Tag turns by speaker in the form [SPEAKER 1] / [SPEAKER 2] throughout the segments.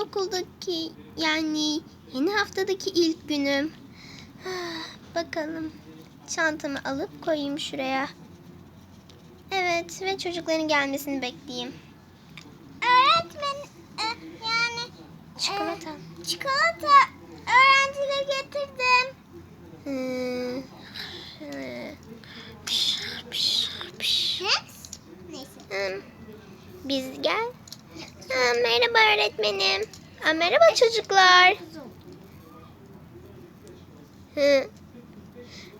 [SPEAKER 1] okuldaki yani yeni haftadaki ilk günüm. Bakalım. Çantamı alıp koyayım şuraya. Evet ve çocukların gelmesini bekleyeyim.
[SPEAKER 2] Öğretmen e, yani
[SPEAKER 1] Çikolata.
[SPEAKER 2] e, çikolata öğrencilere getirdim.
[SPEAKER 1] Hmm. Hı. Pış, pış, pış.
[SPEAKER 2] Ne? Neyse.
[SPEAKER 1] Hmm. Biz gel. Ha, merhaba öğretmenim. Ha, merhaba çocuklar. Hı.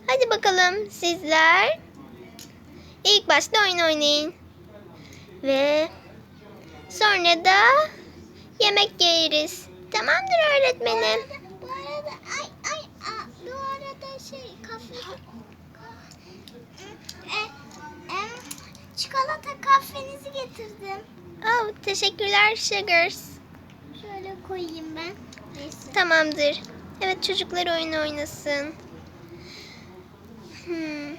[SPEAKER 1] Hadi bakalım sizler. İlk başta oyun oynayın. Ve sonra da yemek yeriz. Tamamdır öğretmenim.
[SPEAKER 2] Bu arada ay ay a, bu arada şey kafe e, e, çikolata kahvenizi getirdim.
[SPEAKER 1] Oh, teşekkürler Sugars.
[SPEAKER 2] Koyayım ben. Neyse.
[SPEAKER 1] Tamamdır. Evet çocuklar oyun oynasın. Hmm.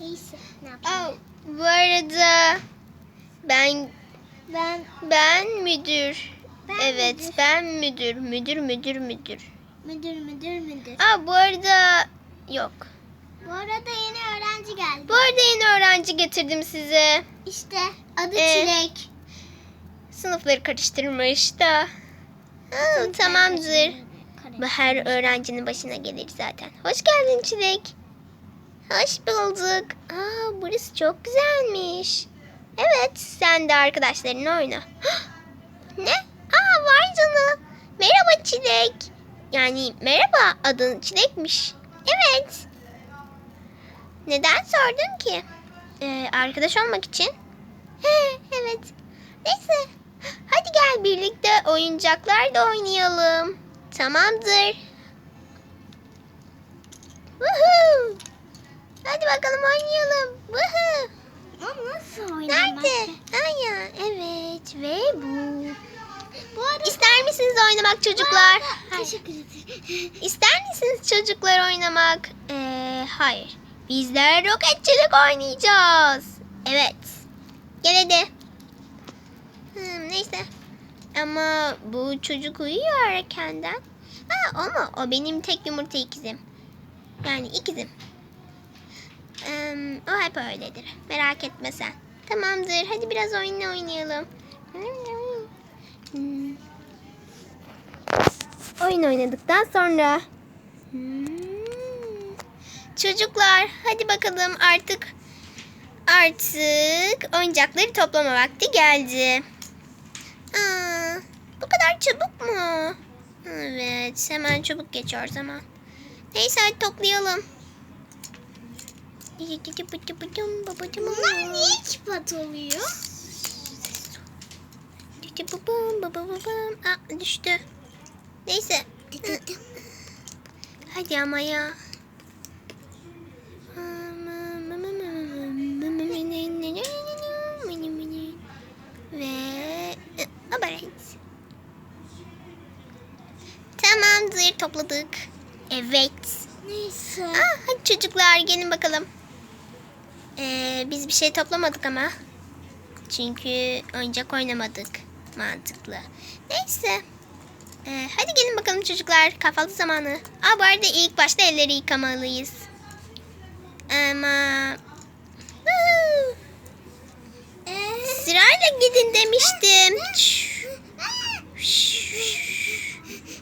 [SPEAKER 2] Neyse. Ne yapayım?
[SPEAKER 1] Oh, bu arada ben
[SPEAKER 2] Ben
[SPEAKER 1] ben müdür.
[SPEAKER 2] Ben
[SPEAKER 1] evet
[SPEAKER 2] müdür.
[SPEAKER 1] ben müdür. Müdür müdür müdür.
[SPEAKER 2] müdür müdür müdür.
[SPEAKER 1] Aa bu arada yok.
[SPEAKER 2] Bu arada yeni öğrenci geldi.
[SPEAKER 1] Bu arada yeni öğrenci getirdim size.
[SPEAKER 2] İşte adı
[SPEAKER 1] Ee?
[SPEAKER 2] Çilek.
[SPEAKER 1] Sınıfları karıştırmış da. Aa, tamamdır. Bu her öğrencinin başına gelir zaten. Hoş geldin Çilek. Hoş bulduk. Aa, burası çok güzelmiş. Evet, sen de arkadaşlarınla oyna. Ne? Aa, vay canına. Merhaba Çilek. Yani merhaba, adın Çilek'miş. Evet. Neden sordun ki? Ee, arkadaş olmak için. He, evet. Neyse. Hadi gel birlikte oyuncaklar da oynayalım. Tamamdır. Woohoo! Hadi bakalım oynayalım. Woohoo!
[SPEAKER 2] Ama nasıl oynamak?
[SPEAKER 1] Nerede? Aya, evet ve bu.
[SPEAKER 2] Bu arada
[SPEAKER 1] İster misiniz oynamak çocuklar?
[SPEAKER 2] Teşekkür ederim.
[SPEAKER 1] İster misiniz çocuklar oynamak? Ee, hayır. Bizler roketçilik oynayacağız. Evet. Gel hadi. Neyse. Ama bu çocuk uyuyor erkenden. Ha, ama o benim tek yumurta ikizim. Yani ikizim. Ee, o hep öyledir. Merak etme sen. Tamamdır. Hadi biraz oyunla oynayalım. Hmm. Oyun oynadıktan sonra. Hmm. Çocuklar hadi bakalım artık artık oyuncakları toplama vakti geldi. Bu kadar çabuk mu? Evet hemen çabuk geçiyor zaman. Neyse hadi toplayalım.
[SPEAKER 2] Bunlar niye çıpat oluyor?
[SPEAKER 1] Aa, düştü. Neyse. Hadi ama ya. Topladık. Evet.
[SPEAKER 2] Neyse.
[SPEAKER 1] Aa, hadi çocuklar gelin bakalım. Ee, biz bir şey toplamadık ama. Çünkü oyuncak oynamadık. Mantıklı. Neyse. Ee, hadi gelin bakalım çocuklar. Kahvaltı zamanı. Aa, bu arada ilk başta elleri yıkamalıyız. Ama...
[SPEAKER 2] Ee,
[SPEAKER 1] Sırayla gidin demiştim.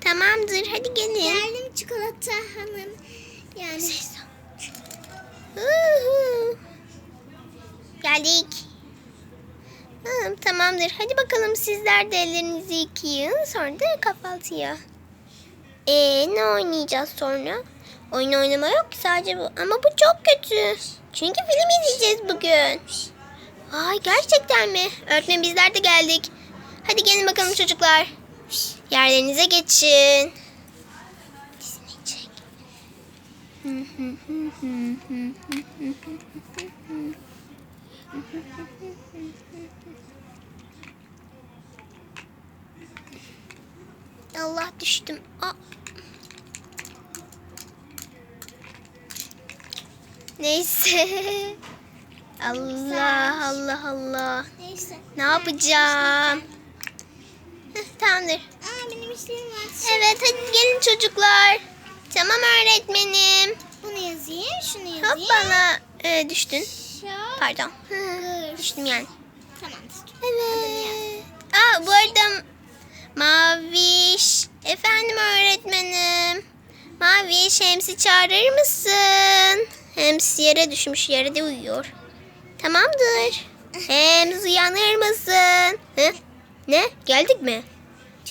[SPEAKER 1] Tamamdır hadi gelin.
[SPEAKER 2] Geldim çikolata hanım. Yani
[SPEAKER 1] Uhu. Geldik. Hı, tamamdır. Hadi bakalım sizler de ellerinizi yıkayın. Sonra da kahvaltıya. Ee, ne oynayacağız sonra? Oyun oynama yok ki sadece bu. Ama bu çok kötü. Çünkü film izleyeceğiz bugün. Ay gerçekten mi? Öğretmen bizler de geldik. Hadi gelin bakalım çocuklar. Yerlerinize geçin. Allah düştüm. Aa. Neyse. Allah Allah Allah.
[SPEAKER 2] neyse.
[SPEAKER 1] Ne yapacağım? Çocuklar. Tamam öğretmenim.
[SPEAKER 2] Bunu yazayım, şunu yazayım.
[SPEAKER 1] Hoppala. Ee, düştün.
[SPEAKER 2] Şap.
[SPEAKER 1] Pardon. Hı, düştüm yani.
[SPEAKER 2] Tamamdır.
[SPEAKER 1] Evet. Aa bu arada Maviş. Efendim öğretmenim. Maviş Hems'i çağırır mısın? Hems yere düşmüş yerde uyuyor. Tamamdır. Hems uyanır mısın? Hı? Ne? Geldik mi?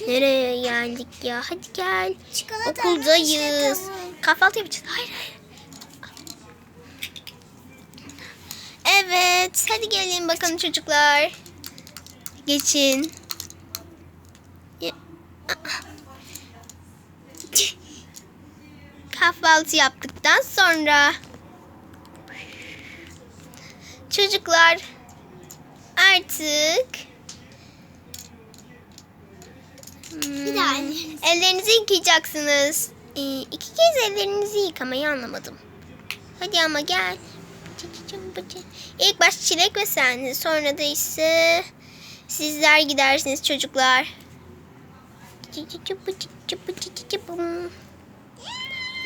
[SPEAKER 1] Nereye geldik ya? Hadi gel.
[SPEAKER 2] Çikolata
[SPEAKER 1] Okuldayız. Kahvaltı yapacağız. Hayır hayır. Evet. Hadi gelin bakalım çocuklar. Geçin. Ya- Kahvaltı yaptıktan sonra çocuklar artık
[SPEAKER 2] Bir daha
[SPEAKER 1] Hmm,
[SPEAKER 2] ellerinizi-
[SPEAKER 1] Ellerinizi yıkayacaksınız. Ee, iki kez ellerinizi yıkamayı anlamadım. Hadi ama gel. İlk baş Çilek ve sen. Sonra da ise sizler gidersiniz çocuklar.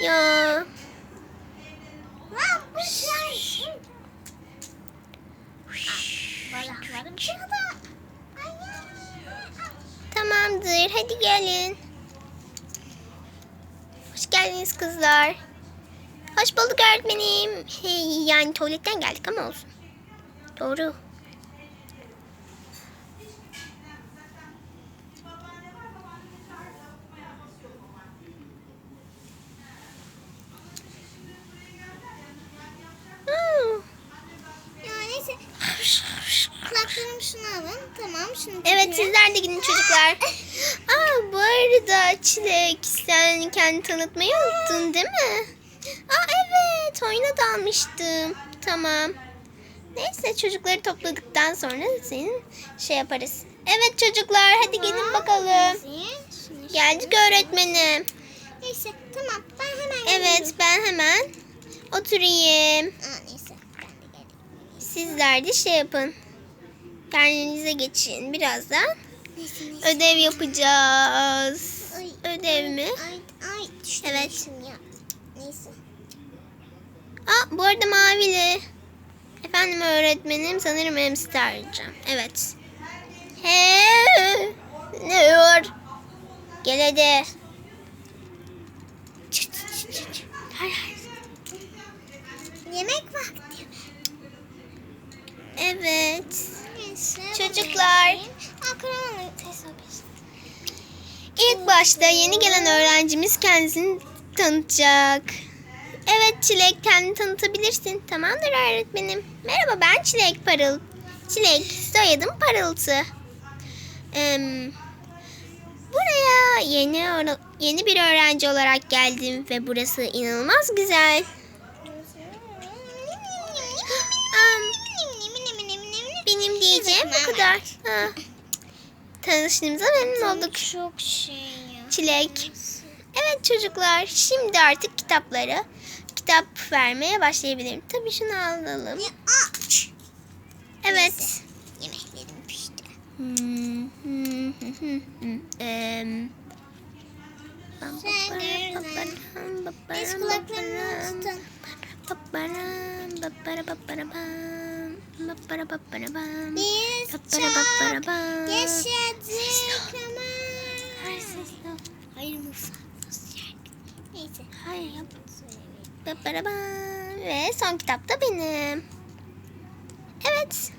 [SPEAKER 1] Ya
[SPEAKER 2] şey. Bardaklarım şurada.
[SPEAKER 1] Tamamdır. Hadi gelin. Hoş geldiniz kızlar. Hoş bulduk öğretmenim. Hey, yani tuvaletten geldik ama olsun. Doğru.
[SPEAKER 2] Alın. Tamam şunu
[SPEAKER 1] Evet sizler de gidin çocuklar. Aa bu arada Çilek sen kendi tanıtmayı unuttun değil mi? Aa evet oyuna dalmıştım. Tamam. Neyse çocukları topladıktan sonra senin şey yaparız. Evet çocuklar hadi gelin bakalım. Geldik öğretmenim.
[SPEAKER 2] Neyse tamam ben hemen
[SPEAKER 1] Evet ben hemen oturayım.
[SPEAKER 2] Aa, neyse ben de.
[SPEAKER 1] Sizler de şey yapın. Kendinize geçin birazdan. Ödev yapacağız. Ödev mi?
[SPEAKER 2] Ay ay düştüm
[SPEAKER 1] Evet. Aa, bu arada mavili. Efendim öğretmenim sanırım hamster arayacağım. Evet. He. Ne var? Gel hadi. Çıt, çıt, çıt, çıt. Hayır, hayır.
[SPEAKER 2] Yemek vakti.
[SPEAKER 1] Evet. Çocuklar. İlk başta yeni gelen öğrencimiz kendisini tanıtacak. Evet Çilek kendini tanıtabilirsin. Tamamdır öğretmenim. Merhaba ben Çilek Parıl. Çilek soyadım Parıltı. Em, buraya yeni yeni bir öğrenci olarak geldim ve burası inanılmaz güzel. Benim diyeceğim bu kadar. Ha. Tanıştığımıza memnun olduk.
[SPEAKER 2] Çok şey ya.
[SPEAKER 1] Çilek. Evet çocuklar şimdi artık kitapları kitap vermeye başlayabilirim. Tabii şunu alalım.
[SPEAKER 2] Çş.
[SPEAKER 1] Evet.
[SPEAKER 2] Yemeklerim pişti.
[SPEAKER 1] Hmm, hmm, hmm, hmm, hmm. Em, bam,
[SPEAKER 2] Sen Biz kulaklarını tutun.
[SPEAKER 1] bam, bam,
[SPEAKER 2] Biz çok yaşadık ama.
[SPEAKER 1] Hayır, sesli ol.
[SPEAKER 2] Hayır Musa. Neyse.
[SPEAKER 1] Hayır. Ve son kitap da benim. Evet.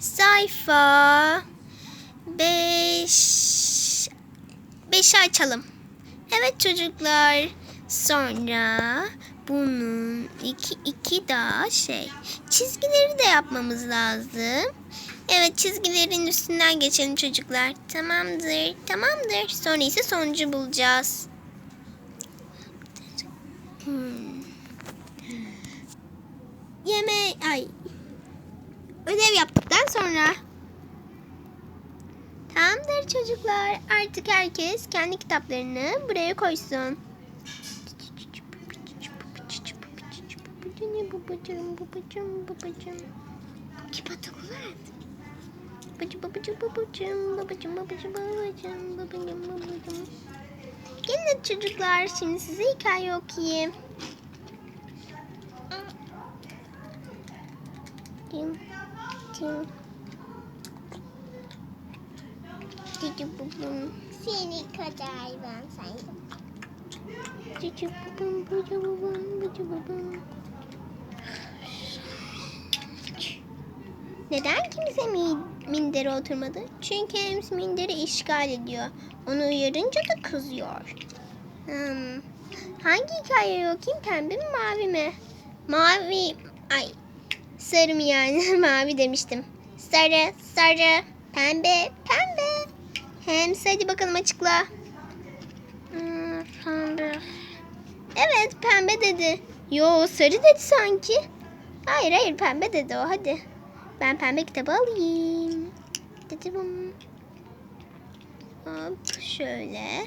[SPEAKER 1] Sayfa 5 5'i açalım. Evet çocuklar. Sonra bunun iki, iki daha şey. Çizgileri de yapmamız lazım. Evet çizgilerin üstünden geçelim çocuklar. Tamamdır. Tamamdır. Sonra ise sonucu bulacağız. Hmm. Yeme ay ödev yaptıktan sonra Tamamdır çocuklar. Artık herkes kendi kitaplarını buraya koysun.
[SPEAKER 2] Kipata kulak.
[SPEAKER 1] Babacım babacım babacım babacım babacım babacım babacım babacım Gelin hadi çocuklar şimdi size hikaye okuyayım. Dim, dim. Cici bubum,
[SPEAKER 2] Seni kadar ben saydım.
[SPEAKER 1] cici bubum, cici bubum, cici bubum. Neden kimse mi mindere oturmadı? Çünkü Ems minderi işgal ediyor. Onu uyarınca da kızıyor. Hmm. Hangi hikayeyi okuyayım? Pembe mi mavi mi? Mavi. Ay. Sarı mı yani? mavi demiştim. Sarı, sarı, pembe, pembe. Hem hadi bakalım açıkla. Hmm, pembe. Evet pembe dedi. Yo sarı dedi sanki. Hayır hayır pembe dedi o hadi. Ben pembe kitabı alayım. Dedim. Hop şöyle.